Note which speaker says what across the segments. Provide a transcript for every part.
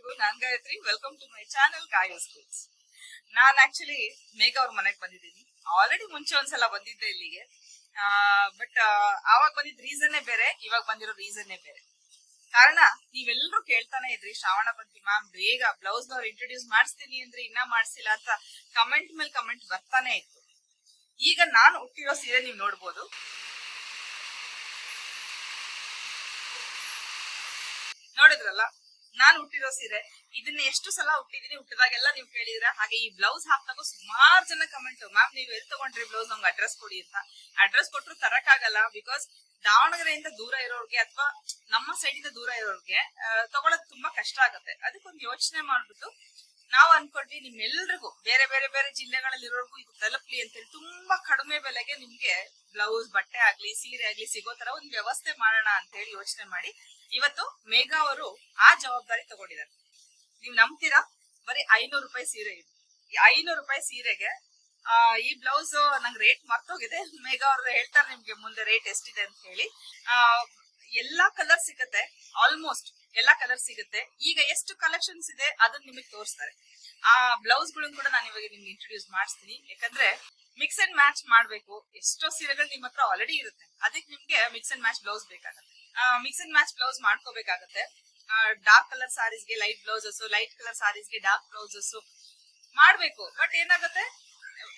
Speaker 1: ಎಲ್ರಿಗೂ ನಾನ್ Gayathri. Welcome to my channel ಕಾಯೋ schools ನಾನ್ ಆಕ್ಚುಲಿ ಮೇಘ ಅವ್ರ ಮನೆಗ್ ಬಂದಿದ್ದೀನಿ. ಆಲ್ರೆಡಿ ಮುಂಚೆ ಒಂದ್ಸಲ ಬಂದಿದ್ದೆ ಇಲ್ಲಿಗೆ. ಬಟ್ ಆವಾಗ ಬಂದಿದ್ ರೀಸನ್ನೇ ಬೇರೆ, ಇವಾಗ ಬಂದಿರೋ ರೀಸನ್ನೇ ಬೇರೆ. ಕಾರಣ ನೀವೆಲ್ಲರೂ ಕೇಳ್ತಾನೆ ಇದ್ರಿ, ಶ್ರಾವಣ ಬಂತಿ ಮ್ಯಾಮ್ ಬೇಗ ಬ್ಲೌಸ್ ನವ್ರು ಇಂಟ್ರೊಡ್ಯೂಸ್ ಮಾಡಿಸ್ತೀನಿ ಅಂದ್ರೆ, ಇನ್ನ ಮಾಡಿಸಿಲ್ಲ ಅಂತ ಕಮೆಂಟ್ ಮೇಲೆ ಕಮೆಂಟ್ ಬರ್ತಾನೆ ಇತ್ತು. ಈಗ ನಾನು ಹುಟ್ಟಿರೋ ಸೀರೆ ನೀವು ನೋಡ್ಬೋದು. ನೋಡಿದ್ರಲ್ಲ? ನಾನು ಹುಟ್ಟಿರೋ ಸೀರೆ, ಇದನ್ನ ಎಷ್ಟು ಸಲ ಹುಟ್ಟಿದೀನಿ, ಹುಟ್ಟಿದಾಗೆಲ್ಲ ನೀವು ಕೇಳಿದ್ರ, ಹಾಗೆ ಈ ಬ್ಲೌಸ್ ಹಾಕ್ತಾಗ ಸುಮಾರು ಜನ ಕಮೆಂಟ್ ಮ್ಯಾಮ್ ನೀವು ಎಲ್ಲಿ ತಗೊಂಡ್ರಿ ಬ್ಲೌಸ್ ನಮ್ಗೆ ಅಡ್ರೆಸ್ ಕೊಡಿ ಅಂತ. ಅಡ್ರೆಸ್ ಕೊಟ್ರು ತರಕ್ಕಾಗಲ್ಲ ಬಿಕಾಸ್ ದಾವಣಗೆರೆಯಿಂದ ದೂರ ಇರೋರ್ಗೆ ಅಥವಾ ನಮ್ಮ ಸೈಡ್ ಇಂದ ದೂರ ಇರೋರ್ಗೆ ತಗೊಳಕ್ ತುಂಬಾ ಕಷ್ಟ ಆಗತ್ತೆ. ಅದಕ್ಕೊಂದು ಯೋಚನೆ ಮಾಡ್ಬಿಟ್ಟು ನಾವು ಅನ್ಕೊಂಡ್ವಿ ನಿಮ್ಮೆಲ್ರಿಗೂ ಬೇರೆ ಬೇರೆ ಬೇರೆ ಜಿಲ್ಲೆಗಳಲ್ಲಿ ಇರೋರ್ಗೂ ಇದು ತಲುಪ್ಲಿ ಅಂತೇಳಿ ತುಂಬಾ ಕಡಿಮೆ ಬೆಲೆಗೆ ನಿಮ್ಗೆ ಬ್ಲೌಸ್ ಬಟ್ಟೆ ಆಗ್ಲಿ ಸೀರೆ ಆಗ್ಲಿ ಸಿಗೋ ತರ ಒಂದು ವ್ಯವಸ್ಥೆ ಮಾಡೋಣ ಅಂತ ಹೇಳಿ ಯೋಚನೆ ಮಾಡಿ. ಇವತ್ತು ಮೇಘಾ ಅವರು ಆ ಜವಾಬ್ದಾರಿ ತಗೊಂಡಿದ್ದಾರೆ. ನೀವ್ ನಂಬ್ತೀರಾ? ಬರೀ ಐನೂರು ರೂಪಾಯಿ ಸೀರೆ ಇದು. ಈ ಐನೂರು ರೂಪಾಯಿ ಸೀರೆಗೆ ಆ, ಈ ಬ್ಲೌಸ್ ನಂಗೆ ರೇಟ್ ಮರ್ತೋಗಿದೆ. ಮೇಘಾ ಅವ್ರು ಹೇಳ್ತಾರೆ ನಿಮ್ಗೆ ಮುಂದೆ ರೇಟ್ ಎಷ್ಟಿದೆ ಅಂತ ಹೇಳಿ. ಆ, ಎಲ್ಲಾ ಕಲರ್ ಸಿಗತ್ತೆ ಆಲ್ಮೋಸ್ಟ್ ಎಲ್ಲಾ ಕಲರ್ ಸಿಗುತ್ತೆ. ಈಗ ಎಷ್ಟು ಕಲೆಕ್ಷನ್ಸ್ ಇದೆ ಅದನ್ನ ನಿಮಗೆ ತೋರಿಸ್ತಾರೆ. ಆ ಬ್ಲೌಸ್ ಗಳನ್ನ ಕೂಡ ನಾನು ಇವಾಗ ನಿಮ್ಗೆ ಇಂಟ್ರೊಡ್ಯೂಸ್ ಮಾಡಿಸ್ತೀನಿ. ಯಾಕಂದ್ರೆ ಮಿಕ್ಸ್ ಅಂಡ್ ಮ್ಯಾಚ್ ಮಾಡ್ಬೇಕು. ಎಷ್ಟೋ ಸೀರೆಗಳು ನಿಮ್ಮ ಹತ್ರ ಆಲ್ರೆಡಿ ಇರುತ್ತೆ. ಅದಕ್ಕೆ ನಿಮ್ಗೆ ಮಿಕ್ಸ್ ಅಂಡ್ ಮ್ಯಾಚ್ ಬ್ಲೌಸ್ ಬೇಕಾಗುತ್ತೆ. ಮಿಕ್ಸ್ ಅಂಡ್ ಮ್ಯಾಚ್ ಬ್ಲೌಸ್ ಮಾಡ್ಕೋಬೇಕಾಗತ್ತೆ. ಡಾರ್ಕ್ ಕಲರ್ ಸಾರೀಸ್ಗೆ ಲೈಟ್ ಬ್ಲೌಸಸ್ ಲೈಟ್ ಕಲರ್ ಸಾರೀಸ್ಗೆ ಡಾರ್ಕ್ ಬ್ಲೌಸಸ್ ಮಾಡ್ಬೇಕು. ಬಟ್ ಏನಾಗುತ್ತೆ?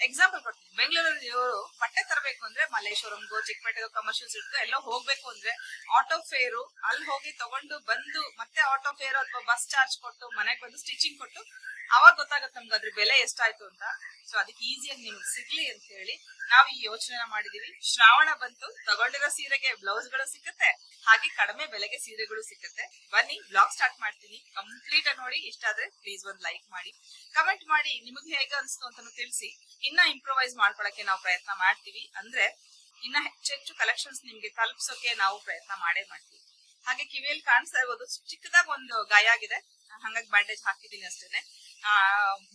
Speaker 1: ಎಕ್ಸಾಂಪಲ್ ಕೊಡ್ತೀನಿ. ಬೆಂಗಳೂರಲ್ಲಿ ಇವರು ಬಟ್ಟೆ ತರಬೇಕು ಅಂದ್ರೆ ಮಲ್ಲೇಶ್ವರಂಗೋ ಚಿಕ್ಕಪೇಟೆಗೋ ಕಮರ್ಷಿಯಲ್ಸ್ ಇರ್ತದೆ ಎಲ್ಲೋ ಹೋಗ್ಬೇಕು ಅಂದ್ರೆ ಆಟೋ ಫೇರು ಅಲ್ಲಿ ಹೋಗಿ ತಗೊಂಡು ಬಂದು ಮತ್ತೆ ಆಟೋ ಫೇರ್ ಅಥವಾ ಬಸ್ ಚಾರ್ಜ್ ಕೊಟ್ಟು ಮನೆಗೆ ಬಂದು ಸ್ಟಿಚಿಂಗ್ ಕೊಟ್ಟು ಅವಾಗ ಗೊತ್ತಾಗುತ್ತೆ ನಮ್ಗೆ ಅದ್ರ ಬೆಲೆ ಎಷ್ಟಾಯ್ತು ಅಂತ. ಸೊ ಅದಕ್ಕೆ ಈಸಿಯಾಗಿ ನಿಮ್ಗೆ ಸಿಗ್ಲಿ ಅಂತ ಹೇಳಿ ನಾವು ಈ ಯೋಚನೆ ಮಾಡಿದೀವಿ. ಶ್ರಾವಣ ಬಂತು, ತಗೊಂಡಿರೋ ಸೀರೆಗೆ ಬ್ಲೌಸ್ಗಳು ಸಿಕ್ಕತ್ತೆ, ಹಾಗೆ ಕಡಿಮೆ ಬೆಲೆಗೆ ಸೀರೆಗಳು ಸಿಕ್ಕತ್ತೆ. ಬನ್ನಿ ಬ್ಲಾಗ್ ಸ್ಟಾರ್ಟ್ ಮಾಡ್ತೀನಿ. ಕಂಪ್ಲೀಟ್ ಆಗಿ ನೋಡಿ, ಇಷ್ಟ ಆದ್ರೆ ಪ್ಲೀಸ್ ಒಂದ್ ಲೈಕ್ ಮಾಡಿ. ಕಮೆಂಟ್ ಮಾಡಿ, ನಿಮಗೆ ಹೇಗೆ ಅನ್ಸ್ತು ಅಂತ ತಿಳಿಸಿ. ಇನ್ನ ಇಂಪ್ರೊವೈಸ್ ಮಾಡ್ಕೊಳಕ್ಕೆ ನಾವು ಪ್ರಯತ್ನ ಮಾಡ್ತೀವಿ. ಅಂದ್ರೆ, ಇನ್ನ ಹೆಚ್ಚೆಚ್ಚು ಕಲೆಕ್ಷನ್ಸ್ ನಿಮ್ಗೆ ತಲುಪ್ಸೋಕೆ ನಾವು ಪ್ರಯತ್ನ ಮಾಡೇ ಮಾಡ್ತೀವಿ. ಹಾಗೆ ಕಿವಿಯಲ್ಲಿ ಕಾಣಿಸ್ತಾ ಇರ್ಬೋದು, ಚಿಕ್ಕದಾಗ ಒಂದು ಗಾಯ ಆಗಿದೆ. ಹಂಗಾಗಿ ಬ್ಯಾಂಡೇಜ್ ಹಾಕಿದೀನಿ ಅಷ್ಟೇನೆ.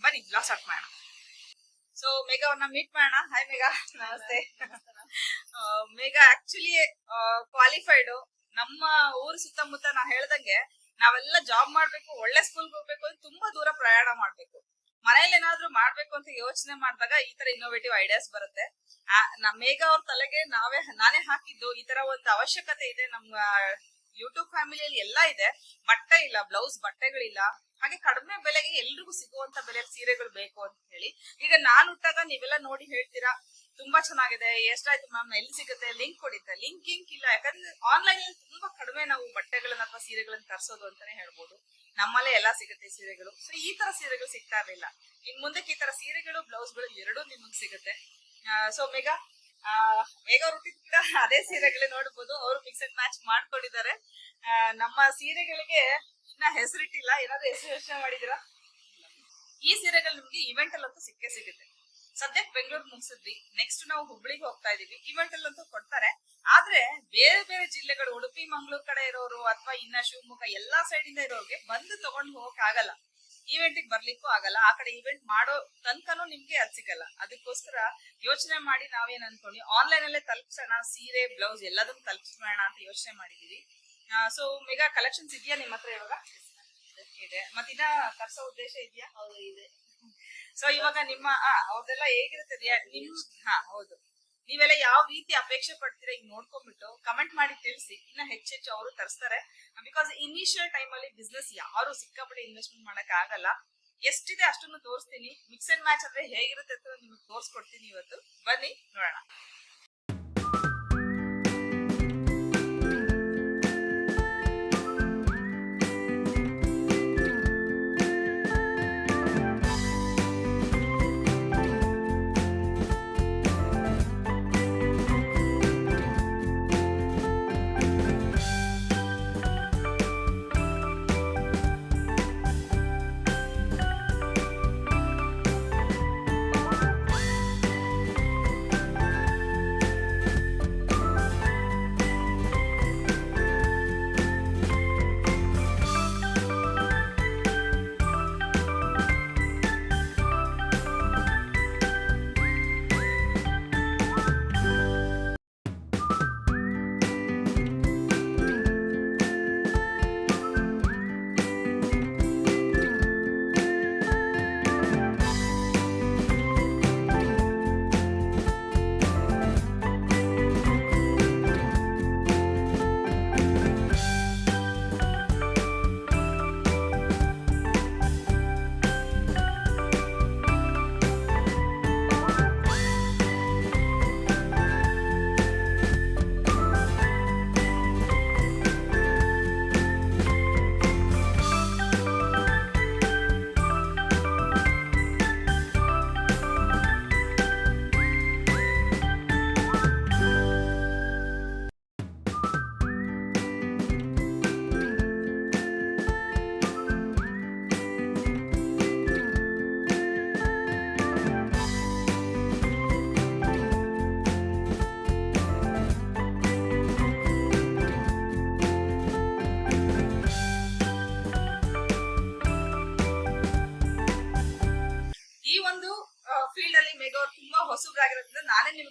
Speaker 1: ಬನ್ನಿ ಬ್ಲಾಗ್ ಸ್ಟಾರ್ಟ್ ಮಾಡೋಣ. ಸೊ ಮೇಘ ಅವ್ರನ್ನ ಮೀಟ್ ಮಾಡೋಣ. ಹಾಯ್ ಮೇಘ. ನಮಸ್ತೆ. ಆ, ಮೇಘಾ ಆಕ್ಚುಲಿ ಕ್ವಾಲಿಫೈಡ್ ನಮ್ಮ ಊರು ಸುತ್ತಮುತ್ತ ನಾ ಹೇಳ್ದಂಗೆ ನಾವೆಲ್ಲ ಜಾಬ್ ಮಾಡ್ಬೇಕು ಒಳ್ಳೆ ಸ್ಕೂಲ್ಗೆ ಹೋಗ್ಬೇಕು ಅಂದ್ರೆ ತುಂಬಾ ದೂರ ಪ್ರಯಾಣ ಮಾಡ್ಬೇಕು. ಮನೇಲಿ ಏನಾದ್ರು ಮಾಡ್ಬೇಕು ಅಂತ ಯೋಚನೆ ಮಾಡಿದಾಗ ಈ ತರ ಇನ್ನೋವೇಟಿವ್ ಐಡಿಯಾಸ್ ಬರುತ್ತೆ. ಮೇಘಾ ಅವ್ರ ತಲೆಗೆ ನಾವೇ ನಾನೇ ಹಾಕಿದ್ದು ಈ ತರ ಒಂದು ಅವಶ್ಯಕತೆ ಇದೆ. ನಮ್ಮ ಯೂಟ್ಯೂಬ್ ಫ್ಯಾಮಿಲಿಯಲ್ಲಿ ಎಲ್ಲ ಇದೆ. ಬಟ್ಟೆ ಇಲ್ಲ ಬ್ಲೌಸ್ ಬಟ್ಟೆಗಳಿಲ್ಲ. ಹಾಗೆ ಕಡಿಮೆ ಬೆಲೆಗೆ ಎಲ್ರಿಗೂ ಸಿಗುವಂತ ಬೆಲೆಯಲ್ಲಿ ಸೀರೆಗಳು ಬೇಕು ಅಂತ ಹೇಳಿ. ಈಗ ನಾನು ಉಟ್ಟಾಗ ನೀವೆಲ್ಲ ನೋಡಿ ಹೇಳ್ತೀರಾ? ತುಂಬಾ ಚೆನ್ನಾಗಿದೆ. ಎಷ್ಟಾಯ್ತು ಮ್ಯಾಮ್ ಎಲ್ಲಿ ಸಿಗುತ್ತೆ? ಲಿಂಕ್ ಕೊಡಿತ್ತೆ ಲಿಂಕ್ ಇಂಕ್ ಇಲ್ಲ. ಯಾಕಂದ್ರೆ ಆನ್ಲೈನ್ ಅಲ್ಲಿ ತುಂಬಾ ಕಡಿಮೆ ನಾವು ಬಟ್ಟೆಗಳನ್ನ ಅಥವಾ ಸೀರೆಗಳನ್ನ ತರಿಸೋದು ಅಂತಾನೆ ಹೇಳ್ಬೋದು. ನಮ್ಮಲ್ಲೇ ಎಲ್ಲಾ ಸಿಗುತ್ತೆ ಸೀರೆಗಳು. ಸೊ ಈ ತರ ಸೀರೆಗಳು ಸಿಗ್ತಾ ಇರಲಿಲ್ಲ. ಇನ್ ಮುಂದಕ್ಕೆ ಈ ತರ ಸೀರೆಗಳು ಬ್ಲೌಸ್ಗಳು ಎರಡೂ ನಿಮಗ್ ಸಿಗುತ್ತೆ. ಸೊ ಮೇಘ ಮೇಘ ಅವ್ರು ಕೂಡ ಅದೇ ಸೀರೆಗಳೇ ನೋಡ್ಬೋದು. ಅವ್ರು ಮಿಕ್ಸ್ ಅಂಡ್ ಮ್ಯಾಚ್ ಮಾಡ್ಕೊಂಡಿದ್ದಾರೆ. ನಮ್ಮ ಸೀರೆಗಳಿಗೆ ಇನ್ನ ಹೆಸರಿಟ್ಟಿಲ್ಲ. ಏನಾದ್ರೂ ಹೆಸರು ಯೋಚನೆ ಮಾಡಿದಿರಾ ಈ ಸೀರೆಗಳು ನಿಮ್ಗೆ ಇವೆಂಟ್ ಅಲ್ಲಂತೂ ಸಿಕ್ಕೇ ಸಿಗುತ್ತೆ. ಸದ್ಯಕ್ಕೆ ಬೆಂಗಳೂರು ಮುಗಿಸಿದ್ವಿ. ನೆಕ್ಸ್ಟ್ ನಾವು ಹುಬ್ಳಿಗೆ ಹೋಗ್ತಾ ಇದೀವಿ ಇವೆಂಟ್ ಅಲ್ಲಂತೂ ಕೊಡ್ತಾರೆ. ಆದ್ರೆ ಬೇರೆ ಬೇರೆ ಜಿಲ್ಲೆಗಳು, ಉಡುಪಿ, ಮಂಗಳೂರು ಕಡೆ ಇರೋರು ಅಥವಾ ಇನ್ನ ಶಿವಮೊಗ್ಗ ಎಲ್ಲಾ ಸೈಡ್ ಇಂದ ಇರೋರಿಗೆ ಬಂದು ತಗೊಂಡು ಹೋಗಕ್ ಆಗಲ್ಲ. ಇವೆಂಟ್ ಬರ್ಲಿಕ್ಕೂ ಆಗಲ್ಲ. ಆ ಕಡೆ ಇವೆಂಟ್ ಮಾಡೋ ತನಕನೂ ನಿಮ್ಗೆ ಅದ್ ಸಿಗಲ್ಲ. ಅದಕ್ಕೋಸ್ಕರ ಯೋಚನೆ ಮಾಡಿ ನಾವೇನ್ ಅನ್ಕೊಂಡ್ವಿ? ಆನ್ಲೈನ್ ಅಲ್ಲೇ ತಲುಪಿಸೋಣ, ಸೀರೆ ಬ್ಲೌಸ್ ಎಲ್ಲದನ್ನು ತಲುಪಿಸೋಣ ಅಂತ ಯೋಚನೆ ಮಾಡಿದೀವಿ. ಸೊ ಈಗ ಕಲೆಕ್ಷನ್ಸ್ ಇದೆಯಾ ನಿಮ್ಮ ಹತ್ರ ಇವಾಗ? ಇದೆ. ಮತ್ತಿನ್ನ ತರ್ಸೋ ಉದ್ದೇಶ ಇದೆಯಾ? ಹೌದು ಇದೆ. ಸೊ ಇವಾಗ ನಿಮ್ಮ ಅವ್ರದೆಲ್ಲ ಹೇಗಿರುತ್ತೆ ನಿಮ್ ಹಾ ಹೌದು. ನೀವೆಲ್ಲ ಯಾವ ರೀತಿ ಅಪೇಕ್ಷೆ ಪಡ್ತೀರಾ ಈಗ ನೋಡ್ಕೊಂಡ್ಬಿಟ್ಟು ಕಮೆಂಟ್ ಮಾಡಿ ತಿಳಿಸಿ. ಇನ್ನ ಹೆಚ್ಚೆಚ್ಚು ಅವರು ತರಿಸ್ತಾರೆ. ಬಿಕಾಸ್ ಇನಿಷಿಯಲ್ ಟೈಮ್ ಅಲ್ಲಿ ಬಿಸ್ನೆಸ್ ಯಾರು ಸಿಕ್ಕಾಪಟ್ಟೆ ಇನ್ವೆಸ್ಟ್ಮೆಂಟ್ ಮಾಡಕ್ ಆಗಲ್ಲ. ಎಷ್ಟಿದೆ ಅಷ್ಟನ್ನು ತೋರಿಸ್ತೀನಿ. ಮಿಕ್ಸ್ ಅಂಡ್ ಮ್ಯಾಚ್ ಅಂದ್ರೆ ಹೇಗಿರುತ್ತೆ ಅಂತ ನಿಮಗೆ ತೋರಿಸ್ಕೊಡ್ತೀನಿ ಇವತ್ತು. ಬನ್ನಿ ನೋಡೋಣ.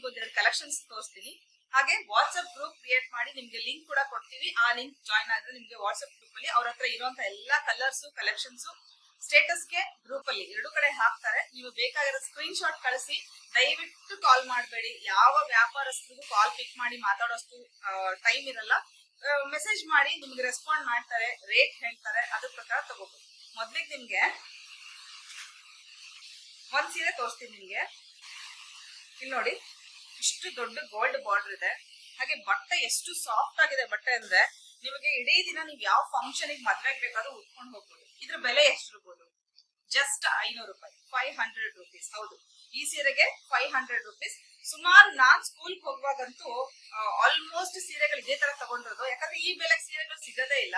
Speaker 1: ಒಂದೆರಡು ಕಲೆಕ್ಷನ್ಸ್ ತೋರಿಸ್ತೀನಿ. ಹಾಗೆ ವಾಟ್ಸ್ಆಪ್ ಗ್ರೂಪ್ ಕ್ರಿಯೇಟ್ ಮಾಡಿ ನಿಮ್ಗೆ ಲಿಂಕ್ ಕೂಡ ಕೊಡ್ತೀವಿ. ಆ ಲಿಂಕ್ ಜಾಯ್ನ್ ಆದ್ರೆ ನಿಮ್ಗೆ ವಾಟ್ಸ್ಆಪ್ ಗ್ರೂಪ್ ಅಲ್ಲಿ ಅವ್ರ ಹತ್ರ ಇರುವಂತ ಎಲ್ಲಾ ಕಲರ್ಸ್ ಕಲೆಕ್ಷನ್ಸ್ ಸ್ಟೇಟಸ್ಗೆ ಗ್ರೂಪ್ ಅಲ್ಲಿ ಎರಡು ಕಡೆ ಹಾಕ್ತಾರೆ. ನೀವು ಬೇಕಾಗಿರೋ ಸ್ಕ್ರೀನ್ ಶಾಟ್ ಕಳಿಸಿ. ದಯವಿಟ್ಟು ಕಾಲ್ ಮಾಡಬೇಡಿ. ಯಾವ ವ್ಯಾಪಾರಸ್ಥರಿಗೂ ಕಾಲ್ ಪಿಕ್ ಮಾಡಿ ಮಾತಾಡೋಷ್ಟು ಟೈಮ್ ಇರಲ್ಲ. ಮೆಸೇಜ್ ಮಾಡಿ ನಿಮ್ಗೆ ರೆಸ್ಪಾಂಡ್ ಮಾಡ್ತಾರೆ ರೇಟ್ ಹೇಳ್ತಾರೆ. ಅದ್ರ ಪ್ರಕಾರ ತಗೋಬಹುದು ಮೊದ್ಲಿಗೆ ನಿಮ್ಗೆ ಒಂದ್ ಸೀರೆ ತೋರಿಸ್ತೀನಿ ನಿಮ್ಗೆ. ಇಲ್ಲಿ ನೋಡಿ. ಇಷ್ಟು ದೊಡ್ಡ ಗೋಲ್ಡ್ ಬಾರ್ಡರ್ ಇದೆ. ಹಾಗೆ ಬಟ್ಟೆ ಎಷ್ಟು ಸಾಫ್ಟ್ ಆಗಿದೆ ಬಟ್ಟೆ ಅಂದ್ರೆ, ನಿಮಗೆ ಇಡೀ ದಿನ ನೀವು ಯಾವ ಫಂಕ್ಷನ್ ಮದ್ವೆಗೆ ಬೇಕಾದ್ರೂ ಉಟ್ಕೊಂಡು ಹೋಗ್ಬೋದು. ಇದ್ರ ಬೆಲೆ ಎಷ್ಟು ಇರ್ಬೋದು? ಜಸ್ಟ್ ಐನೂರು ರೂಪಾಯಿ. ಫೈವ್ ಹಂಡ್ರೆಡ್ ರುಪೀಸ್ ಹೌದು. ಈ ಸೀರೆಗೆ ಫೈವ್ ಹಂಡ್ರೆಡ್ ರುಪೀಸ್ ಸುಮಾರು ನಾನ್ ಸ್ಕೂಲ್ ಹೋಗುವಾಗಂತೂ ಆಲ್ಮೋಸ್ಟ್ ಸೀರೆಗಳು ಇದೇ ತರ ತಗೊಂಡಿರೋದು. ಯಾಕಂದ್ರೆ ಈ ಬೆಲೆಗೆ ಸೀರೆಗಳು ಸಿಗದೇ ಇಲ್ಲ.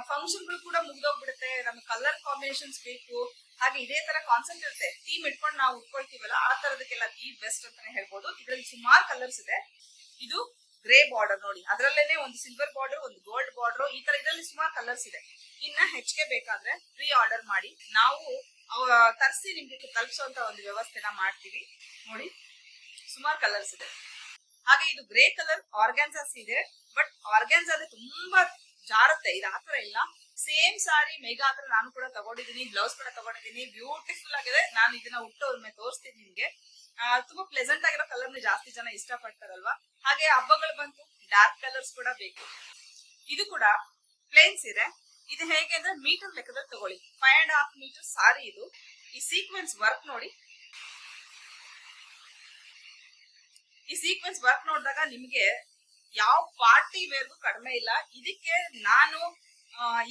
Speaker 1: ಫಂಕ್ಷನ್ಗಳು ಕೂಡ ಮುಗ್ದೋಗ್ಬಿಡುತ್ತೆ. ನಮ್ಗೆ ಕಲರ್ ಕಾಂಬಿನೇಷನ್ಸ್ ಬೇಕು. ಹಾಗೆ ಇದೇ ತರ ಕಾನ್ಸೆಪ್ಟ್ ಇರುತ್ತೆ. ಥೀಮ್ ಇಟ್ಕೊಂಡು ನಾವು ಉಟ್ಕೊಳ್ತೀವಲ್ಲ, ಆ ತರದಕ್ಕೆಲ್ಲ ದಿ ಬೆಸ್ಟ್ ಅಂತಾನೆ ಹೇಳ್ಬೋದು. ಇದ್ರಲ್ಲಿ ಸುಮಾರು ಕಲರ್ಸ್ ಇದೆ. ಇದು ಗ್ರೇ ಬಾರ್ಡರ್ ನೋಡಿ. ಅದರಲ್ಲೇನೆ ಒಂದು ಸಿಲ್ವರ್ ಬಾರ್ಡರ್ ಒಂದು ಗೋಲ್ಡ್ ಬಾರ್ಡರ್ ಈ ತರ ಇದರಲ್ಲಿ ಸುಮಾರು ಕಲರ್ಸ್ ಇದೆ. ಇನ್ನ ಹೆಚ್ಚಿಗೆ ಬೇಕಾದ್ರೆ ಪ್ರೀ ಆರ್ಡರ್ ಮಾಡಿ. ನಾವು ತರಿಸಿ ನಿಮ್ಗೆ ತಲುಪಿಸುವಂತ ಒಂದು ವ್ಯವಸ್ಥೆನ ಮಾಡ್ತೀವಿ. ನೋಡಿ, ಸುಮಾರು ಕಲರ್ಸ್ ಇದೆ. ಹಾಗೆ ಇದು ಗ್ರೇ ಕಲರ್ ಆರ್ಗ್ಯಾನ್ಸಾಸ್ ಇದೆ. ಬಟ್ ಆರ್ಗ್ಯಾನ್ಸ್ ತುಂಬಾ ಜಾರುತ್ತೆ. ಇದು ಆತರ ಇಲ್ಲ. ಸೇಮ್ ಸಾರಿ ಮೇಘಾ ಹತ್ರ ನಾನು ಕೂಡ ತಗೊಂಡಿದ್ದೀನಿ ಬ್ಲೌಸ್ ಕೂಡ ತಗೊಂಡಿದ್ದೀನಿ. ಬ್ಯೂಟಿಫುಲ್ ಆಗಿದೆ. ನಾನು ಇದನ್ನ ಉಟ್ಟು ಒಮ್ಮೆ ತೋರಿಸ್ತೀನಿ ನಿಮ್ಗೆ. ತುಂಬಾ ಪ್ಲೆಸೆಂಟ್ ಆಗಿರೋ ಕಲರ್ ಜಾಸ್ತಿ ಜನ ಇಷ್ಟಪಡ್ತಾರಲ್ವಾ? ಹಾಗೆ ಹಬ್ಬಗಳು ಬಂತು ಡಾರ್ಕ್ ಕಲರ್ಸ್ ಕೂಡ ಬೇಕು. ಇದು ಕೂಡ ಪ್ಲೇನ್ ಸೀರೆ ಇದು ಹೇಗೆ ಅಂದ್ರೆ ಮೀಟರ್ ಲೆಕ್ಕದಲ್ಲಿ ತಗೊಳ್ಳಿ. Five and half metre sari ಇದು. ಈ ಸೀಕ್ವೆನ್ಸ್ ವರ್ಕ್ ನೋಡಿ. ಈ ಸೀಕ್ವೆನ್ಸ್ ವರ್ಕ್ ನೋಡಿದಾಗ ನಿಮ್ಗೆ ಯಾವ ಪಾರ್ಟಿ ವೇರ್ಗೂ ಕಡಿಮೆ ಇಲ್ಲ. ಇದಕ್ಕೆ ನಾನು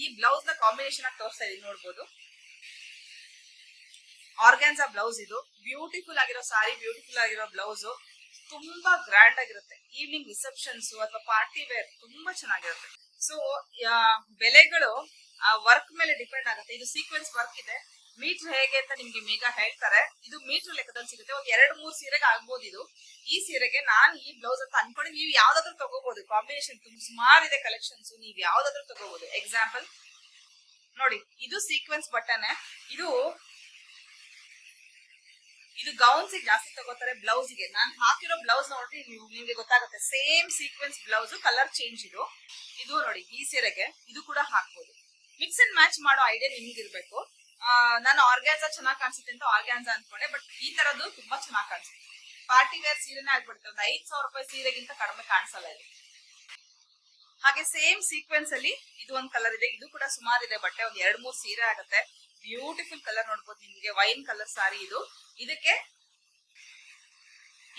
Speaker 1: ಈ ಬ್ಲೌಸ್ನ ಕಾಂಬಿನೇಷನ್ ಆಗಿ ತೋರಿಸ್ತಾ ಇದೀನಿ, ನೋಡ್ಬೋದು. ಆರ್ಗ್ಯಾನ್ಸಾ ಬ್ಲೌಸ್ ಇದು. ಬ್ಯೂಟಿಫುಲ್ ಆಗಿರೋ ಸಾರಿ ಬ್ಯೂಟಿಫುಲ್ ಆಗಿರೋ ಬ್ಲೌಸ್ ತುಂಬಾ ಗ್ರ್ಯಾಂಡ್ ಆಗಿರುತ್ತೆ. ಈವ್ನಿಂಗ್ ರಿಸೆಪ್ಷನ್ಸ್ ಅಥವಾ ಪಾರ್ಟಿ ವೇರ್ ತುಂಬಾ ಚೆನ್ನಾಗಿರುತ್ತೆ. ಸೊ ಬೆಲೆಗಳು ಆ ವರ್ಕ್ ಮೇಲೆ ಡಿಪೆಂಡ್ ಆಗುತ್ತೆ. ಇದು ಸೀಕ್ವೆನ್ಸ್ ವರ್ಕ್ ಇದೆ. ಮೀಟರ್ ಹೇಗೆ ಅಂತ ನಿಮ್ಗೆ ಮೇಘ ಹೇಳ್ತಾರೆ. ಇದು ಮೀಟರ್ ಲೆಕ್ಕದಲ್ಲಿ ಸಿಗುತ್ತೆ. ಒಂದ್ ಎರಡು ಮೂರು ಸೀರೆಗೆ ಆಗ್ಬೋದು ಇದು. ಈ ಸೀರೆಗೆ ನಾನ್ ಈ ಬ್ಲೌಸ್ ಅಂತ ಅನ್ಕೊಂಡು ನೀವು ಯಾವ್ದಾದ್ರು ತಗೋಬಹುದು ಕಾಂಬಿನೇಷನ್ ತುಂಬ ಸುಮಾರು ಇದೆ ಕಲೆಕ್ಷನ್ಸ್ ನೀವು ಯಾವ್ದಾದ್ರು ತಗೋಬಹುದು ಎಕ್ಸಾಂಪಲ್ ನೋಡಿ ಇದು ಸೀಕ್ವೆನ್ಸ್ ಬಟನ್ ಇದು ಇದು ಗೌನ್ಸ್ ಜಾಸ್ತಿ ತಗೋತಾರೆ ಬ್ಲೌಸ್ಗೆ. ನಾನು ಹಾಕಿರೋ ಬ್ಲೌಸ್ ನೋಡಿ ನಿಮ್ಗೆ ಗೊತ್ತಾಗುತ್ತೆ. Same sequence blouse colour change ಇದು. ಇದು ನೋಡಿ ಈ ಸೀರೆಗೆ ಇದು ಕೂಡ ಹಾಕ್ಬೋದು. ಮಿಕ್ಸ್ ಅಂಡ್ ಮ್ಯಾಚ್ ಮಾಡೋ ಐಡಿಯಾ ನಿಮ್ಗೆ ಇರ್ಬೇಕು ಆ, ನಾನು ಆರ್ಗ್ಯಾನ್ಸಾ ಚೆನ್ನಾಗಿ ಕಾಣಿಸುತ್ತೆ ಅಂತ ಆರ್ಗ್ಯಾನ್ಸ ಅನ್ಕೊಂಡೆ ಬಟ್ ಈ ತರದ್ದು ತುಂಬಾ ಚೆನ್ನಾಗಿ ಕಾಣಿಸುತ್ತೆ. ಪಾರ್ಟಿ ವೇರ್ ಸೀರೆನೇ ಆಗ್ಬಿಡುತ್ತೆ, ಒಂದು ಐದ್ ಸಾವಿರ ರೂಪಾಯಿ ಸೀರೆಗಿಂತ ಕಡಿಮೆ ಕಾಣಿಸಲ್ಲ ಇದು ಹಾಗೆ ಸೇಮ್ ಸೀಕ್ವೆನ್ಸ್ ಅಲ್ಲಿ ಇದು ಒಂದ್ ಕಲರ್ ಇದೆ, ಇದು ಕೂಡ ಸುಮಾರು ಇದೆ, ಬಟ್ಟೆ ಒಂದ್ ಎರಡ್ ಮೂರ್ ಸೀರೆ ಆಗುತ್ತೆ. ಬ್ಯೂಟಿಫುಲ್ ಕಲರ್ ನೋಡ್ಬೋದು ನಿಮ್ಗೆ ವೈನ್ ಕಲರ್ ಸಾರಿ ಇದು. ಇದಕ್ಕೆ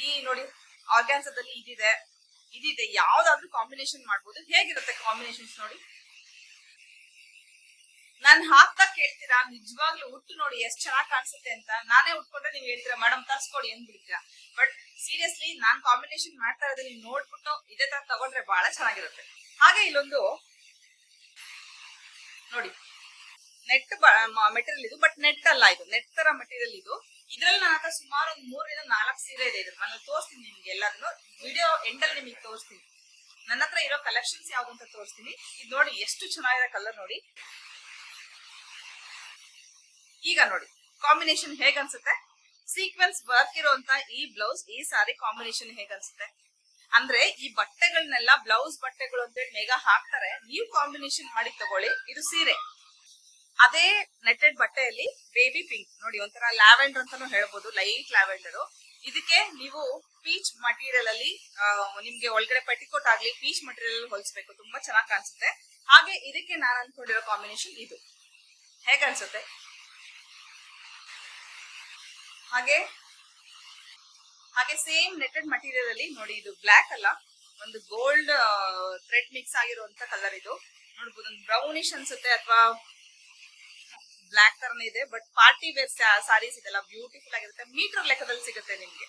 Speaker 1: ಈ ನೋಡಿ ಆರ್ಗ್ಯಾನ್ಸದಲ್ಲಿ ಇದಿದೆ. ಇದಿದೆ, ಯಾವ್ದಾದ್ರು ಕಾಂಬಿನೇಷನ್ ಮಾಡ್ಬೋದು. ಹೇಗಿರುತ್ತೆ ಕಾಂಬಿನೇಷನ್ಸ್ ನೋಡಿ? ನಾನ್ ಹಾಕ್ತಾ ಕೇಳ್ತೀರಾ? ನಿಜವಾಗ್ಲೂ ಉಟ್ಟು ನೋಡಿ ಎಷ್ಟ್ ಚೆನ್ನಾಗ್ ಕಾಣಿಸುತ್ತೆ ಅಂತ ನಾನೇ ಉಟ್ಕೊಂಡ್ರೆ ನೀವ್ ಹೇಳ್ತೀರಾ ಮೇಡಮ್ ತರ್ಸ್ಕೊಡಿ ಅಂದ್ಬಿಡ್ತೀರಾ ಬಟ್ ಸೀರಿಯಸ್ಲಿ ನಾನ್ ಕಾಂಬಿನೇಷನ್ ಮಾಡ್ತಾ ಇರೋದು ನೀವು ನೋಡ್ಬಿಟ್ಟು ಇದೇ ತರ ತಗೊಂಡ್ರೆ ಬಹಳ ಚೆನ್ನಾಗಿರುತ್ತೆ. ಹಾಗೆ ಇಲ್ಲೊಂದು, ನೋಡಿ, ನೆಟ್ ಮೆಟೀರಿಯಲ್ ಇದು ಬಟ್ ನೆಟ್ ಅಲ್ಲ ಇದು ನೆಟ್ ತರ ಮೆಟೀರಿಯಲ್ ಇದು. ಇದ್ರಲ್ಲಿ ನನ್ನ ಹತ್ರ ಸುಮಾರು ಒಂದು ಮೂರರಿಂದ ನಾಲ್ಕು ಸೀರೆ ಇದೆ ಇದ್ರ ನಾನು ತೋರಿಸ್ತೀನಿ ನಿಮ್ಗೆ ಎಲ್ಲರನ್ನೂ ವಿಡಿಯೋ ಎಂಡಲ್ಲಿ ನಿಮಗೆ ತೋರಿಸ್ತೀನಿ. ನನ್ನ ಹತ್ರ ಇರೋ ಕಲೆಕ್ಷನ್ಸ್ ಯಾವ್ದು ಅಂತ ತೋರಿಸ್ತೀನಿ. ಇದು ನೋಡಿ ಎಷ್ಟು ಚೆನ್ನಾಗಿದೆ ಕಲರ್ ನೋಡಿ. ಈಗ ನೋಡಿ ಕಾಂಬಿನೇಷನ್ ಹೇಗ್ ಅನ್ಸುತ್ತೆ? ಸೀಕ್ವೆನ್ಸ್ ವರ್ಕ್ ಇರುವಂತ ಈ ಬ್ಲೌಸ್ ಈ ಸಾರಿ ಕಾಂಬಿನೇಷನ್ ಹೇಗ್ ಅನ್ಸುತ್ತೆ? ಅಂದ್ರೆ ಈ ಬಟ್ಟೆಗಳನ್ನೆಲ್ಲ ಬ್ಲೌಸ್ ಬಟ್ಟೆಗಳು ಅಂತೇಳಿ ಮೇಘ ಹಾಕ್ತಾರೆ, ನೀವು ಕಾಂಬಿನೇಷನ್ ಮಾಡಿ ತಗೊಳ್ಳಿ, ಇದು ಸೀರೆ. ಅದೇ ನೆಟ್ಟೆಡ್ ಬಟ್ಟೆಯಲ್ಲಿ ಬೇಬಿ ಪಿಂಕ್ ನೋಡಿ, ಒಂಥರ ಲ್ಯಾವೆಂಡರ್ ಅಂತಾನು ಹೇಳ್ಬೋದು ಲೈಟ್ ಲ್ಯಾವೆಂಡರ್ ಇದಕ್ಕೆ ನೀವು ಪೀಚ್ ಮಟೀರಿಯಲ್ ಅಲ್ಲಿ ನಿಮ್ಗೆ ಒಳಗಡೆ ಪೆಟಿಕೋಟ್ ಆಗ್ಲಿ ಪೀಚ್ ಮಟೀರಿಯಲ್ ಅಲ್ಲಿ ಹೊಲಿಸ್ಬೇಕು, ತುಂಬಾ ಚೆನ್ನಾಗಿ ಕಾಣಿಸುತ್ತೆ. ಹಾಗೆ ಇದಕ್ಕೆ ನಾನು ಅನ್ಕೊಂಡಿರೋ ಕಾಂಬಿನೇಷನ್ ಇದು. ಹೇಗೆ ಅನ್ಸುತ್ತೆ? ಹಾಗೆ? ಹಾಗೆ ಸೇಮ್ ನೆಟೆಡ್ ಮಟೀರಿಯಲ್ ಅಲ್ಲಿ ನೋಡಿ, ಇದು ಬ್ಲಾಕ್ ಅಲ್ಲ, ಒಂದು ಗೋಲ್ಡ್ ಥ್ರೆಡ್ ಮಿಕ್ಸ್ ಆಗಿರುವಂತ ಕಲರ್ ಇದು. ನೋಡ್ಬೋದು, ಒಂದು ಬ್ರೌನಿಶ್ ಅನ್ಸುತ್ತೆ ಅಥವಾ ಬ್ಲಾಕ್ ತರನೇ ಇದೆ ಬಟ್ ಪಾರ್ಟಿ ವೇರ್ ಸಾರೀಸ್ ಇದೆಲ್ಲ ಬ್ಯೂಟಿಫುಲ್ ಆಗಿರುತ್ತೆ. ಮೀಟರ್ ಲೆಕ್ಕದಲ್ಲಿ ಸಿಗುತ್ತೆ ನಿಮ್ಗೆ.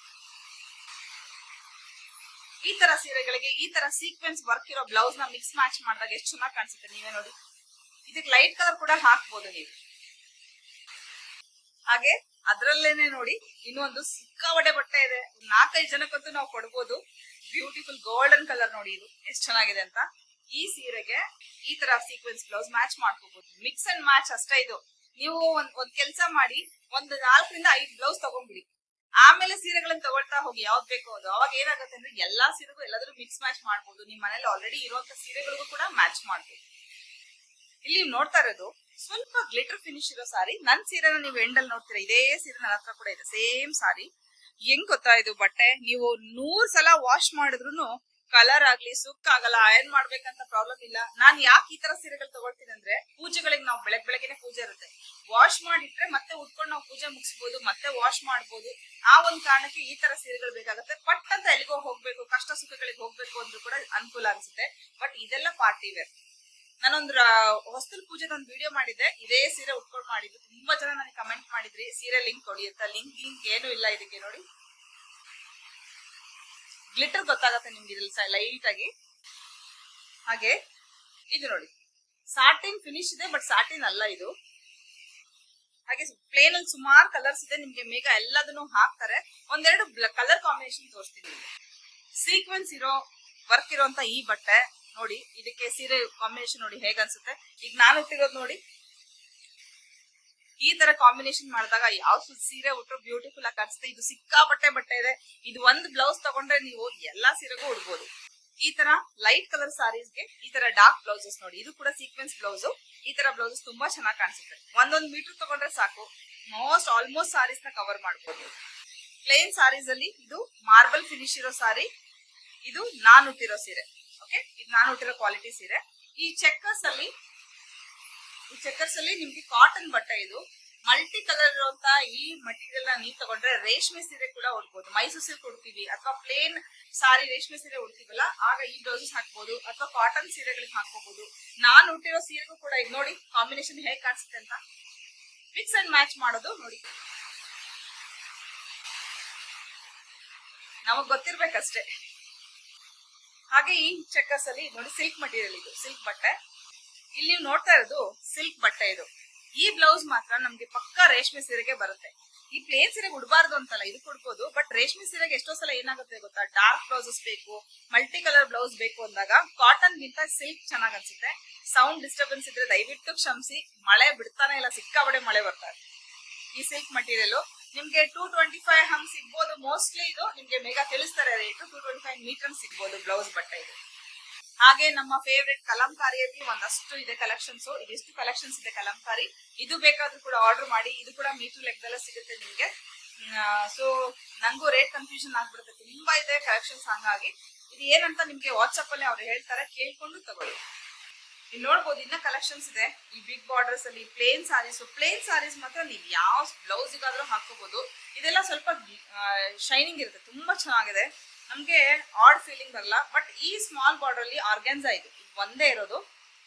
Speaker 1: ಈ ತರ ಸೀರೆಗಳಿಗೆ ಈ ತರ ಸೀಕ್ವೆನ್ಸ್ ವರ್ಕ್ ಇರೋ ಬ್ಲೌಸ್ನ ಮಿಕ್ಸ್ ಮ್ಯಾಚ್ ಮಾಡಿದಾಗ ಎಷ್ಟು ಚೆನ್ನಾಗಿ ಕಾಣಿಸುತ್ತೆ ನೀವೇ ನೋಡಿ. ಇದಕ್ಕೆ ಲೈಟ್ ಕಲರ್ ಕೂಡ ಹಾಕ್ಬೋದು ನೀವು. ಹಾಗೆ ಅದ್ರಲ್ಲೇನೆ ನೋಡಿ ಇನ್ನೊಂದು ಸಿಕ್ಕಾವಡೆ ಬಟ್ಟೆ ಇದೆ. ನಾಲ್ಕೈದು ಜನಕ್ಕಂತೂ ನಾವು ಕೊಡ್ಬೋದು. ಬ್ಯೂಟಿಫುಲ್ ಗೋಲ್ಡನ್ ಕಲರ್ ನೋಡಿ ಇದು. ಎಷ್ಟು ಚೆನ್ನಾಗಿದೆ ಅಂತ. ಈ ಸೀರೆಗೆ ಈ ತರ ಸೀಕ್ವೆನ್ಸ್ ಬ್ಲೌಸ್ ಮ್ಯಾಚ್ ಮಾಡ್ಕೋಬಹುದು ಮಿಕ್ಸ್ ಅಂಡ್ ಮ್ಯಾಚ್ ಅಷ್ಟೇ ಇದು. ನೀವು ಒಂದ್ ಒಂದ್ ಕೆಲಸ ಮಾಡಿ ಒಂದ್ ನಾಲ್ಕರಿಂದ ಐದು ಬ್ಲೌಸ್ ತಗೊಂಡ್ಬಿಡಿ. ಆಮೇಲೆ ಸೀರೆಗಳನ್ನ ತಗೊಳ್ತಾ ಹೋಗಿ ಯಾವ್ದು ಬೇಕೋ ಅದು. ಅವಾಗ ಏನಾಗುತ್ತೆ ಅಂದ್ರೆ ಎಲ್ಲಾ ಸೀರೆಗೂ ಎಲ್ಲಾದ್ರೂ ಮಿಕ್ಸ್ ಮ್ಯಾಚ್ ಮಾಡ್ಬೋದು. ನಿಮ್ ಮನೇಲಿ ಆಲ್ರೆಡಿ ಇರುವಂತ ಸೀರೆಗಳಿಗೂ ಕೂಡ ಮ್ಯಾಚ್ ಮಾಡ್ಬೋದು. ಇಲ್ಲಿ ನೋಡ್ತಾ ಇರೋದು ಸ್ವಲ್ಪ ಗ್ಲಿಟರ್ ಫಿನಿಶ್ ಇರೋ ಸಾರಿ. ನನ್ ಸೀರೆನ ನೀವು ಎಂಡಲ್ಲಿ ನೋಡ್ತೀರಾ, ಇದೇ ಸೀರೆ ನನ್ನ ಹತ್ರ ಕೂಡ ಇದೆ ಸೇಮ್ ಸಾರಿ. ಹೆಂಗ್ ಗೊತ್ತಾ ಇದು ಬಟ್ಟೆ? ನೀವು ನೂರ್ ಸಲ ವಾಶ್ ಮಾಡಿದ್ರು ಕಲರ್ ಆಗ್ಲಿ ಸುಕ್ ಆಗಲ್ಲ ಅಯರ್ನ್ ಮಾಡ್ಬೇಕಂತ ಪ್ರಾಬ್ಲಮ್ ಇಲ್ಲ. ನಾನ್ ಯಾಕೆ ಈ ತರ ಸೀರೆಗಳು ತಗೊಳ್ತೀನಿ ಅಂದ್ರೆ, ಪೂಜೆಗಳಿಗೆ ನಾವು ಬೆಳಗ್ ಬೆಳಗ್ಗೆನೆ ಪೂಜೆ ಇರುತ್ತೆ. ವಾಶ್ ಮಾಡಿಟ್ರೆ ಮತ್ತೆ ಉಟ್ಕೊಂಡು ನಾವು ಪೂಜೆ ಮುಗಿಸ್ಬೋದು, ಮತ್ತೆ ವಾಶ್ ಮಾಡ್ಬೋದು. ಆ ಒಂದ್ ಕಾರಣಕ್ಕೆ ಈ ತರ ಸೀರೆಗಳು ಬೇಕಾಗುತ್ತೆ. ಪಟ್ ಅಂತ ಎಲ್ಲಿಗೋ ಹೋಗ್ಬೇಕು, ಕಷ್ಟ ಸುಖಗಳಿಗೆ ಹೋಗ್ಬೇಕು ಅಂದ್ರೂ ಕೂಡ ಅನುಕೂಲ ಅನ್ಸುತ್ತೆ. ಬಟ್ ಇದೆಲ್ಲ ಪಾರ್ಟಿ ವೇರ್. ನಾನೊಂದು ಹೊಸ್ತಲ್ ಪೂಜೆದ ಒಂದು ವಿಡಿಯೋ ಮಾಡಿದ್ದೆ. ಇದೇ ಸೀರೆ ಉಟ್ಕೊಂಡು ಮಾಡಿದ್ದು. ತುಂಬಾ ಜನ ನನಗೆ ಕಮೆಂಟ್ ಮಾಡಿದ್ರಿ. ಸೀರೆ ಲಿಂಕ್ ಕೊಡಿ ಅಂತ. ಲಿಂಕ್ ಲಿಂಕ್ ಏನು ಇಲ್ಲ ಇದಕ್ಕೆ ನೋಡಿ. ಗ್ಲಿಟರ್ ಗೊತ್ತಾಗತ್ತೆ ನಿಮ್ಗೆ ಇದ್ರಲ್ಲಿ ಲೈಟ್ ಆಗಿ. ಹಾಗೆ, ಇದು ನೋಡಿ. ಸಾಟಿನ್ ಫಿನಿಶ್ ಇದೆ ಬಟ್ ಸಾಟಿನ್ ಅಲ್ಲ ಇದು. ಹಾಗೆ ಪ್ಲೇನ್ ಅಲ್ಲಿ ಸುಮಾರು ಕಲರ್ಸ್ ಇದೆ. ನಿಮ್ಗೆ ಮೇಘ ಎಲ್ಲದನ್ನು ಹಾಕ್ತಾರೆ. ಒಂದೆರಡು ಕಲರ್ ಕಾಂಬಿನೇಷನ್ ತೋರಿಸ್ತೀನಿ ಸೀಕ್ವೆನ್ಸ್ ಇರೋ ವರ್ಕ್ ಇರೋಂತ ಈ ಬಟ್ಟೆ ನೋಡಿ. ಇದಕ್ಕೆ ಸೀರೆ ಕಾಂಬಿನೇಷನ್ ನೋಡಿ ಹೇಗ್ ಅನ್ಸುತ್ತೆ? ಈಗ ನಾನು ಇಟ್ಟಿರೋದು ನೋಡಿ, ಈ ತರ ಕಾಂಬಿನೇಷನ್ ಮಾಡಿದಾಗ ಯಾವ ಸೀರೆ ಉಟ್ರು ಬ್ಯೂಟಿಫುಲ್ ಆಗಿ ಕಾಣಿಸುತ್ತೆ. ಇದು ಸಿಕ್ಕಾಪಟ್ಟೆ ಬಟ್ಟೆ ಇದೆ. ಇದು ಒಂದ್ ಬ್ಲೌಸ್ ತಗೊಂಡ್ರೆ ನೀವು ಎಲ್ಲಾ ಸೀರೆಗೂ ಉಡ್ಬೋದು. ಈ ತರ ಲೈಟ್ ಕಲರ್ ಸಾರೀಸ್ಗೆ ಈ ತರ ಡಾರ್ಕ್ ಬ್ಲೌಸಸ್ ನೋಡಿ, ಇದು ಕೂಡ ಸೀಕ್ವೆನ್ಸ್ ಬ್ಲೌಸ್ ಈ ತರ ಬ್ಲೌಸಸ್ ತುಂಬಾ ಚೆನ್ನಾಗಿ ಕಾಣಿಸುತ್ತೆ. ಒಂದೊಂದ್ ಮೀಟರ್ ತಗೊಂಡ್ರೆ ಸಾಕು. ಮೋಸ್ಟ್ ಆಲ್ಮೋಸ್ಟ್ ಸಾರೀಸ್ನ ಕವರ್ ಮಾಡ್ಬೋದು. ಪ್ಲೇನ್ ಸಾರೀಸ್ ಅಲ್ಲಿ ಇದು ಮಾರ್ಬಲ್ ಫಿನಿಶ್ ಇರೋ ಸಾರಿ ಇದು ನಾನು ಉಟ್ಟಿರೋ ಸೀರೆ. ಇದು ನಾನು ಉಟ್ಟಿರೋ ಕ್ವಾಲಿಟಿ ಸೀರೆ ಈ ಚೆಕ್ಕರ್ಸ್ ಅಲ್ಲಿ, ಈ ಚೆಕ್ಕರ್ಸ್ ಅಲ್ಲಿ ನಿಮ್ಗೆ ಕಾಟನ್ ಬಟ್ಟೆ ಇದು. ಮಲ್ಟಿ ಕಲರ್ ಇರುವಂತ ಈ ಮಟೀರಿಯಲ್ನ ನೀವು ತಗೊಂಡ್ರೆ ರೇಷ್ಮೆ ಸೀರೆ ಕೂಡ ಉಡ್ಬೋದು. ಮೈಸೂರು ಸಿಲ್ಕ್ ಉಡ್ತೀವಿ ಅಥವಾ ಪ್ಲೇನ್ ಸಾರಿ ರೇಷ್ಮೆ ಸೀರೆ ಉಡ್ತೀವಲ್ಲ, ಆಗ ಈ ಬ್ಲೌಸಸ್ ಹಾಕ್ಬೋದು ಅಥವಾ ಕಾಟನ್ ಸೀರೆಗಳಿಗೆ ಹಾಕೋಬಹುದು ನಾನು ಉಟ್ಟಿರೋ ಸೀರೆಗೂ ಕೂಡ ಈಗ ನೋಡಿ ಕಾಂಬಿನೇಷನ್ ಹೇಗ್ ಕಾಣಿಸುತ್ತೆ ಅಂತ. ಮಿಕ್ಸ್ ಅಂಡ್ ಮ್ಯಾಚ್ ಮಾಡೋದು ನೋಡಿ. ನಮಗ್ ಗೊತ್ತಿರ್ಬೇಕಷ್ಟೇ. ಹಾಗೆ ಈ ಚೆಕ್ಕರ್ಸ್ ಅಲ್ಲಿ ನೋಡಿ ಸಿಲ್ಕ್ ಮಟೀರಿಯಲ್ ಇದು ಸಿಲ್ಕ್ ಬಟ್ಟೆ. ಇಲ್ಲಿ ನೀವು ನೋಡ್ತಾ ಇರೋದು ಸಿಲ್ಕ್ ಬಟ್ಟೆ ಇದು. ಈ ಬ್ಲೌಸ್ ಮಾತ್ರ ನಮ್ಗೆ ಪಕ್ಕ ರೇಷ್ಮೆ ಸೀರೆಗೆ ಬರುತ್ತೆ. ಈ ಪ್ಲೇನ್ ಸೀರೆಗೆ ಉಡಬಾರ್ದು ಅಂತಲ್ಲ, ಇದು ಕೊಡ್ಬೋದು ಬಟ್ ರೇಷ್ಮೆ ಸೀರೆಗೆ ಎಷ್ಟೋ ಸಲ ಏನಾಗುತ್ತೆ ಗೊತ್ತಾ? ಡಾರ್ಕ್ ಬ್ಲೌಸಸ್ ಬೇಕು ಮಲ್ಟಿ ಕಲರ್ ಬ್ಲೌಸ್ ಬೇಕು ಅಂದಾಗ ಕಾಟನ್ ಗಿಂತ ಸಿಲ್ಕ್ ಚೆನ್ನಾಗ್ ಅನ್ಸುತ್ತೆ. ಸೌಂಡ್ ಡಿಸ್ಟರ್ಬೆನ್ಸ್ ಇದ್ರೆ ದಯವಿಟ್ಟು ಕ್ಷಮಿಸಿ, ಮಳೆ ಬಿಡ್ತಾನೆ ಇಲ್ಲ ಸಿಕ್ಕಾಬಡೆ ಮಳೆ ಬರ್ತಾರೆ ಈ ಸಿಲ್ಕ್ ಮಟೀರಿಯಲ್ ನಿಮ್ಗೆ ಟೂ ಟ್ವೆಂಟಿ ಫೈವ್ ಹಂಗ್ ಸಿಗ್ಬೋದು. ಮೋಸ್ಟ್ಲಿ ಇದು ನಿಮ್ಗೆ ಬೇಗ ತಿಳಿಸ್ತಾರೆ rate two twenty five metre ಸಿಗ್ಬೋದು ಬ್ಲೌಸ್ ಬಟ್ಟೆ ಇದು. ಹಾಗೆ ನಮ್ಮ ಫೇವ್ರೆಟ್ ಕಲಂಕಾರಿಯಲ್ಲಿ ಒಂದಷ್ಟು ಇದೆ ಕಲೆಕ್ಷನ್ಸ್ ಇದಿಷ್ಟು ಕಲೆಕ್ಷನ್ಸ್ ಇದೆ ಕಲಂಕಾರಿ. ಇದು ಬೇಕಾದ್ರೂ ಕೂಡ ಆರ್ಡರ್ ಮಾಡಿ. ಇದು ಕೂಡ ಮೀಟರ್ ಲೆಕ್ಕದಲ್ಲೇ ಸಿಗುತ್ತೆ ನಿಮ್ಗೆ. ಸೊ ನಂಗೂ ರೇಟ್ ಕನ್ಫ್ಯೂಷನ್ ಆಗ್ಬಿಡುತ್ತೆ. ತುಂಬಾ ಇದೆ ಕಲೆಕ್ಷನ್ಸ್ ಹಂಗಾಗಿ. ಇದು ಏನಂತ ನಿಮ್ಗೆ ವಾಟ್ಸಪ್ ಅಲ್ಲಿ ಅವ್ರು ಹೇಳ್ತಾರೆ ಕೇಳ್ಕೊಂಡು ತಗೊಳ್ಳಿ. ಇಲ್ಲಿ ನೋಡ್ಬೋದು, ಇನ್ನ ಕಲೆಕ್ಷನ್ಸ್ ಇದೆ. ಈ ಬಿಗ್ ಬಾರ್ಡರ್ಸ್ ಅಲ್ಲಿ ಪ್ಲೇನ್ ಸಾರೀಸ್ ಪ್ಲೇನ್ ಸಾರೀಸ್ ಮಾತ್ರ ನೀವು ಯಾವ ಬ್ಲೌಸಿಗಾದ್ರೂ ಹಾಕೋಬಹುದು ಇದೆಲ್ಲ ಸ್ವಲ್ಪ ಶೈನಿಂಗ್ ಇರುತ್ತೆ, ತುಂಬಾ ಚೆನ್ನಾಗಿದೆ. ನಮ್ಗೆ ಆಡ್ ಫೀಲಿಂಗ್ ಬರಲ್ಲ ಬಟ್ ಈ ಸ್ಮಾಲ್ ಬಾರ್ಡರ್ ಅಲ್ಲಿ ಆರ್ಗ್ಯಾನ್ಸಾ ಇದು. ಒಂದೇ ಇರೋದು.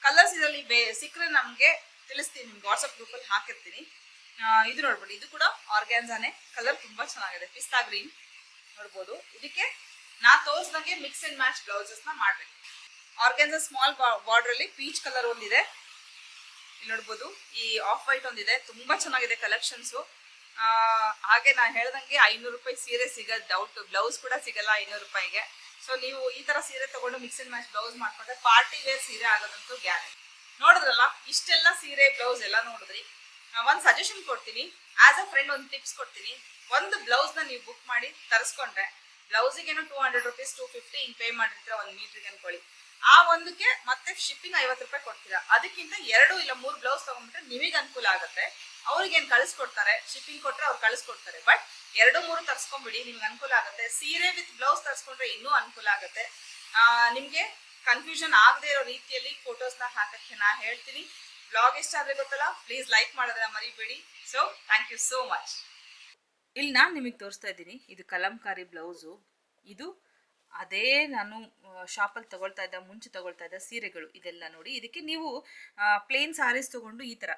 Speaker 1: ಕಲರ್ಸ್ ಇದರಲ್ಲಿ ಬೇ, ಸಿಕ್ಕರೆ ನಮ್ಗೆ ತಿಳಿಸ್ತೀನಿ, ನಿಮ್ಗೆ ವಾಟ್ಸಪ್ ಗ್ರೂಪ್ ಅಲ್ಲಿ ಹಾಕಿರ್ತೀನಿ. ಇದು ನೋಡ್ಬೋದು, ಇದು ಕೂಡ ಆರ್ಗ್ಯಾನ್ಸಾನೆ ಕಲರ್ ತುಂಬಾ ಚೆನ್ನಾಗಿದೆ, ಪಿಸ್ತಾ ಗ್ರೀನ್ ನೋಡ್ಬೋದು, ಇದಕ್ಕೆ ನಾ ತೋರಿಸ್ದಂಗೆ ಮಿಕ್ಸ್ ಅಂಡ್ ಮ್ಯಾಚ್ ಬ್ಲೌಸಸ್ನ ಮಾಡ್ಬೇಕು. ಆರ್ಗ್ಯಾನ್ಸಾ ಸ್ಮಾಲ್ ಬಾರ್ಡರ್ ಅಲ್ಲಿ ಪೀಚ್ ಕಲರ್ ಒಂದಿದೆ. ಇಲ್ಲಿ ನೋಡ್ಬೋದು, ಈ ಆಫ್ ವೈಟ್ ಒಂದಿದೆ. ತುಂಬಾ ಚೆನ್ನಾಗಿದೆ ಕಲೆಕ್ಷನ್ಸ್ ಹಾಗೆ ನಾ ಹೇಳ್ದಂಗೆ ಐನೂರು ರೂಪಾಯಿ ಸೀರೆ ಸಿಗೋದು ಡೌಟ್ ಬ್ಲೌಸ್ ಕೂಡ ಸಿಗಲ್ಲ ಐನೂರು ರೂಪಾಯಿಗೆ. ಸೊ ನೀವು ಈ ತರ ಸೀರೆ ತಗೊಂಡು ಮಿಕ್ಸ್ ಅಂಡ್ ಮ್ಯಾಚ್ ಬ್ಲೌಸ್ ಮಾಡ್ಕೊಂಡ್ರೆ ಪಾರ್ಟಿ ವೇರ್ ಸೀರೆ ಆಗೋದಂತೂ ಗ್ಯಾರಂಟಿ ನೋಡಿದ್ರಲ್ಲ, ಇಷ್ಟೆಲ್ಲ ಸೀರೆ ಬ್ಲೌಸ್ ಎಲ್ಲ ನೋಡಿದ್ರಿ. ಒಂದು ಸಜೆಷನ್ ಕೊಡ್ತೀನಿ. ಆಸ್ ಅ ಫ್ರೆಂಡ್ ಒಂದು ಟಿಪ್ಸ್ ಕೊಡ್ತೀನಿ. ಒಂದು ಬ್ಲೌಸ್ನ ನೀವು ಬುಕ್ ಮಾಡಿ ತರಿಸ್ಕೊಂಡ್ರೆ ಬ್ಲೌಸಿಗೇನು two hundred rupees two fifty ಹಿಂಗ್ ಪೇ ಮಾಡಿರ್ತೀರ ಒಂದು ಮೀಟ್ರಿಗೆ ಅನ್ಕೊಳ್ಳಿ. ಆ ಒಂದಕ್ಕೆ ಮತ್ತೆ ಶಿಪ್ಪಿಂಗ್ ಐವತ್ತು ರೂಪಾಯಿ ಕೊಡ್ತೀರಾ? ಅದಕ್ಕಿಂತ ಎರಡು ಇಲ್ಲ ಮೂರು ಬ್ಲೌಸ್ ತಗೊಂಡ್ಬಿಟ್ರೆ ನಿಮಗೆ ಅನುಕೂಲ ಆಗುತ್ತೆ. ಅವ್ರಿಗೆ ಏನ್ ಕಳಿಸ್ಕೊಡ್ತಾರೆ? ಶಿಪ್ಪಿಂಗ್ ಕೊಟ್ರೆ ಅವ್ರು ಕಳಿಸ್ಕೊಡ್ತಾರೆ. ಬಟ್ ಎರಡು, ಮೂರು ತರ್ಸ್ಕೊಂಡ್ಬಿಡಿ ನಿಮ್ಗೆ ಅನುಕೂಲ ಆಗುತ್ತೆ. ಸೀರೆ ವಿತ್ ಬ್ಲೌಸ್ ತರ್ಸ್ಕೊಂಡ್ರೆ ಇನ್ನೂ ಅನುಕೂಲ ಆಗುತ್ತೆ. ನಿಮ್ಗೆ ಕನ್ಫ್ಯೂಷನ್ ಆಗದೆ ಇರೋ ರೀತಿಯಲ್ಲಿ ಫೋಟೋಸ್ನ ಹಾಕಕ್ಕೆ ನಾ ಹೇಳ್ತೀನಿ. ಬ್ಲಾಗ್ ಇಷ್ಟ ಆದ್ರೆ ಗೊತ್ತಲ್ಲ? ಪ್ಲೀಸ್ ಲೈಕ್ ಮಾಡೋದ್ರ ಮರಿಬೇಡಿ. So thank you so much ಇಲ್ಲಿ ನಾನು ನಿಮಗೆ ತೋರಿಸ್ತಾ ಇದ್ದೀನಿ. ಇದು ಕಲಂಕಾರಿ ಬ್ಲೌಸು ಇದು ಅದೇ ನಾನು ಶಾಪಲ್ಲಿ ತಗೊಳ್ತಾ ಇದ್ದ, ಮುಂಚೆ ತಗೊಳ್ತಾ ಇದ್ದ ಸೀರೆಗಳು ಇದೆಲ್ಲ ನೋಡಿ. ಇದಕ್ಕೆ ನೀವು ಪ್ಲೇನ್ ಸಾರೀಸ್ ತಗೊಂಡು ಈ ಥರ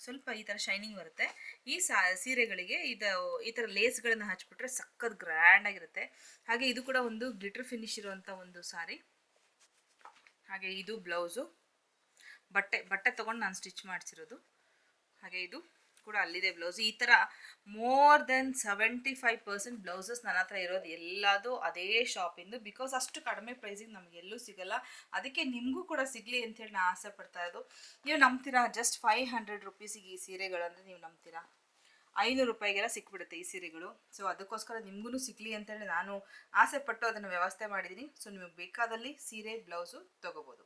Speaker 1: ಸ್ವಲ್ಪ ಈ ಥರ ಶೈನಿಂಗ್ ಬರುತ್ತೆ. ಈ ಸಾ, ಸೀರೆಗಳಿಗೆ ಇದು, ಈ ಥರ ಲೇಸ್ಗಳನ್ನು ಹಚ್ಬಿಟ್ರೆ ಸಖತ್ ಗ್ರ್ಯಾಂಡ್ ಆಗಿರುತ್ತೆ. ಹಾಗೆ ಇದು ಕೂಡ ಒಂದು ಗ್ಲಿಟರ್ ಫಿನಿಶ್ ಇರುವಂಥ ಒಂದು ಸಾರಿ ಹಾಗೆ ಇದು ಬ್ಲೌಸು ಬಟ್ಟೆ ಬಟ್ಟೆ ತಗೊಂಡು ನಾನು ಸ್ಟಿಚ್ ಮಾಡಿಸಿರೋದು. ಹಾಗೆ ಇದು. ಕೂಡ ಅಲ್ಲಿದೆ ಬ್ಲೌಸ್. ಈ ಥರ more than seventy five percent blouses ನನ್ನ ಹತ್ರ ಇರೋದು. ಎಲ್ಲದು ಅದೇ ಶಾಪಿಂದು ಬಿಕಾಸ್ ಅಷ್ಟು ಕಡಿಮೆ ಪ್ರೈಸಿಗೆ ನಮಗೆ ಎಲ್ಲೂ ಸಿಗಲ್ಲ. ಅದಕ್ಕೆ ನಿಮಗೂ ಕೂಡ ಸಿಗಲಿ ಅಂತೇಳಿ ನಾನು ಆಸೆ ಪಡ್ತಾ ಇರೋದು. ನೀವು ನಂಬ್ತೀರಾ? ಜಸ್ಟ್ ಫೈವ್ ಹಂಡ್ರೆಡ್ ರುಪೀಸಿಗೆ ಈ ಸೀರೆಗಳಂದರೆ ನೀವು ನಂಬ್ತೀರಾ? ಐನೂರು ರೂಪಾಯಿಗೆಲ್ಲ ಸಿಕ್ಬಿಡುತ್ತೆ ಈ ಸೀರೆಗಳು. ಸೊ ಅದಕ್ಕೋಸ್ಕರ ನಿಮಗೂ ಸಿಗಲಿ ಅಂತೇಳಿ ನಾನು ಆಸೆ ಪಟ್ಟು ಅದನ್ನು ವ್ಯವಸ್ಥೆ ಮಾಡಿದ್ದೀನಿ. ಸೊ ನಿಮಗೆ ಬೇಕಾದಲ್ಲಿ ಸೀರೆ, ಬ್ಲೌಸು ತಗೋಬೋದು.